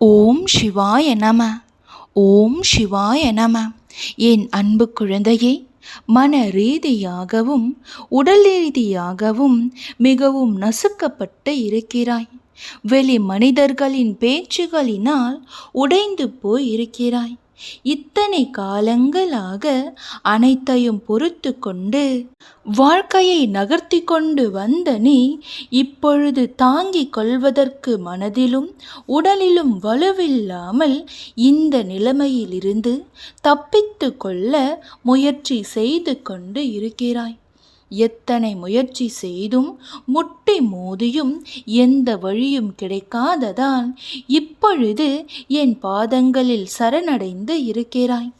ஓம் சிவாய நம. ஓம் சிவாய நம. என் அன்பு குழந்தையே மன ரீதியாகவும் உடல் ரீதியாகவும் மிகவும் நசுக்கப்பட்டு இருக்கிறாய். வெளி மனிதர்களின் பேச்சுகளினால் உடைந்து போய் இருக்கிறாய் இத்தனை காலங்களாக அனைத்தையும் பொறுத்து கொண்டு வாழ்க்கையை நகர்த்தி கொண்டு வந்த நீ இப்பொழுது தாங்கிக் கொள்வதற்கு மனதிலும் உடலிலும் வலுவில்லாமல் இந்த நிலைமையிலிருந்து தப்பித்து கொள்ள முயற்சி செய்து கொண்டு இருக்கிறாய். எத்தனை முயற்சி செய்தும் முட்டி மோதியும் எந்த வழியும் கிடைக்காததால் இப்பொழுது என் பாதங்களில் சரணடைந்து இருக்கிறாய்.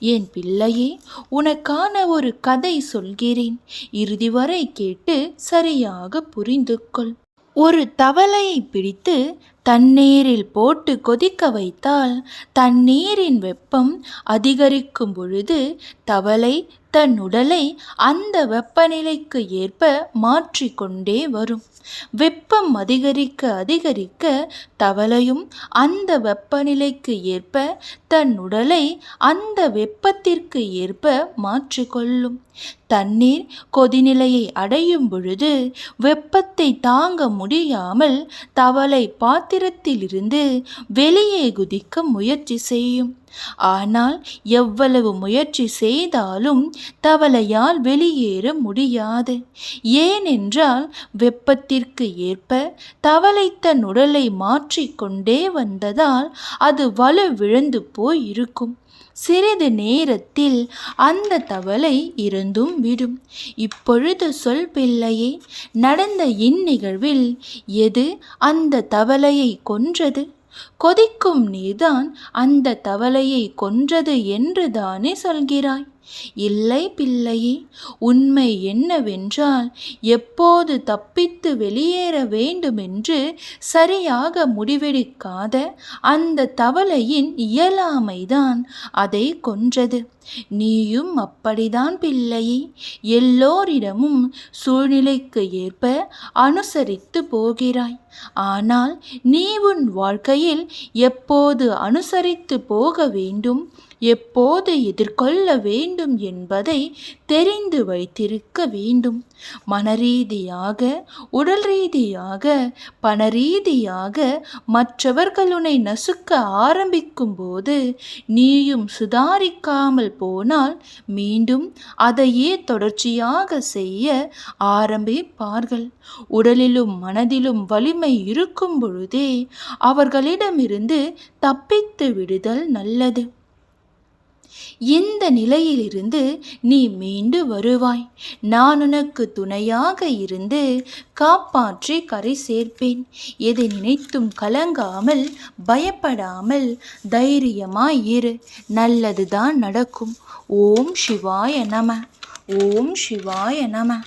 என் பிள்ளையே உனக்கான ஒரு கதை சொல்கிறேன். இறுதி வரை கேட்டு சரியாக புரிந்து கொள் ஒரு தவளையை பிடித்து தண்ணீரில் போட்டு கொதிக்க வைத்தால் தண்ணீரின் வெப்பம் அதிகரிக்கும் பொழுது தவளை தன் உடலை அந்த வெப்பநிலைக்கு ஏற்ப மாற்றிக்கொண்டே வரும். வெப்பம் அதிகரிக்க அதிகரிக்க தவளையும் அந்த வெப்பநிலைக்கு ஏற்ப தன் உடலை அந்த வெப்பத்திற்கு ஏற்ப மாற்றிக்கொள்ளும் தண்ணீர் கொதிநிலையை அடையும் பொழுது வெப்பத்தை தாங்க முடியாமல் தவளை பார்த்து பாத்திரத்திலிருந்து வெளியே குதிக்க முயற்சி செய்யும். ஆனால் எவ்வளவு முயற்சி செய்தாலும் தவளையால் வெளியேற முடியாது. ஏனென்றால் வெப்பத்திற்கு ஏற்ப தவளை தன் உடலை மாற்றிக்கொண்டே வந்ததால் அது வலு விழுந்து போய் இருக்கும் சிறிது நேரத்தில் அந்த தவளை இருந்தும் விடும். இப்பொழுது சொல் பிள்ளையே நடந்த இந்நிகழ்வில் எது அந்த தவளையை கொன்றது? கொதிக்கும் நீதான் அந்த தவளையை கொன்றது என்று தானே சொல்கிறாய்? இல்லை பிள்ளையே உண்மை என்னவென்றால் எப்போது தப்பித்து வெளியேற வேண்டுமென்று சரியாக முடிவெடுக்காத அந்த தவளையின் இயலாமைதான் அதை கொன்றது. நீயும் அப்படிதான் பிள்ளையே. எல்லோரிடமும் சூழ்நிலைக்கு ஏற்ப அனுசரித்து போகிறாய். ஆனால் நீ உன் வாழ்க்கையில் எப்போது அனுசரித்து போக வேண்டும் எப்போது எதிர்கொள்ள வேண்டும் என்பதை தெரிந்து வைத்திருக்க வேண்டும். மனரீதியாக உடல் ரீதியாக பண ரீதியாக மற்றவர்களுனை நசுக்க ஆரம்பிக்கும் போது நீயும் சுதாரிக்காமல் போனால் மீண்டும் அதையே தொடர்ச்சியாக செய்ய ஆரம்பிப்பார்கள். உடலிலும் மனதிலும் வலிமை இருக்கும் பொழுதே அவர்களிடமிருந்து தப்பித்து விடுதல் நல்லது. இந்த நிலையிலிருந்து நீ மீண்டு வருவாய்? நான் உனக்கு துணையாக இருந்து காப்பாற்றி கரை சேர்ப்பேன். எதை நினைத்தும் கலங்காமல் பயப்படாமல் தைரியமாய் இரு. நல்லதுதான் நடக்கும். ஓம் சிவாய நம. ஓம் சிவாய நம.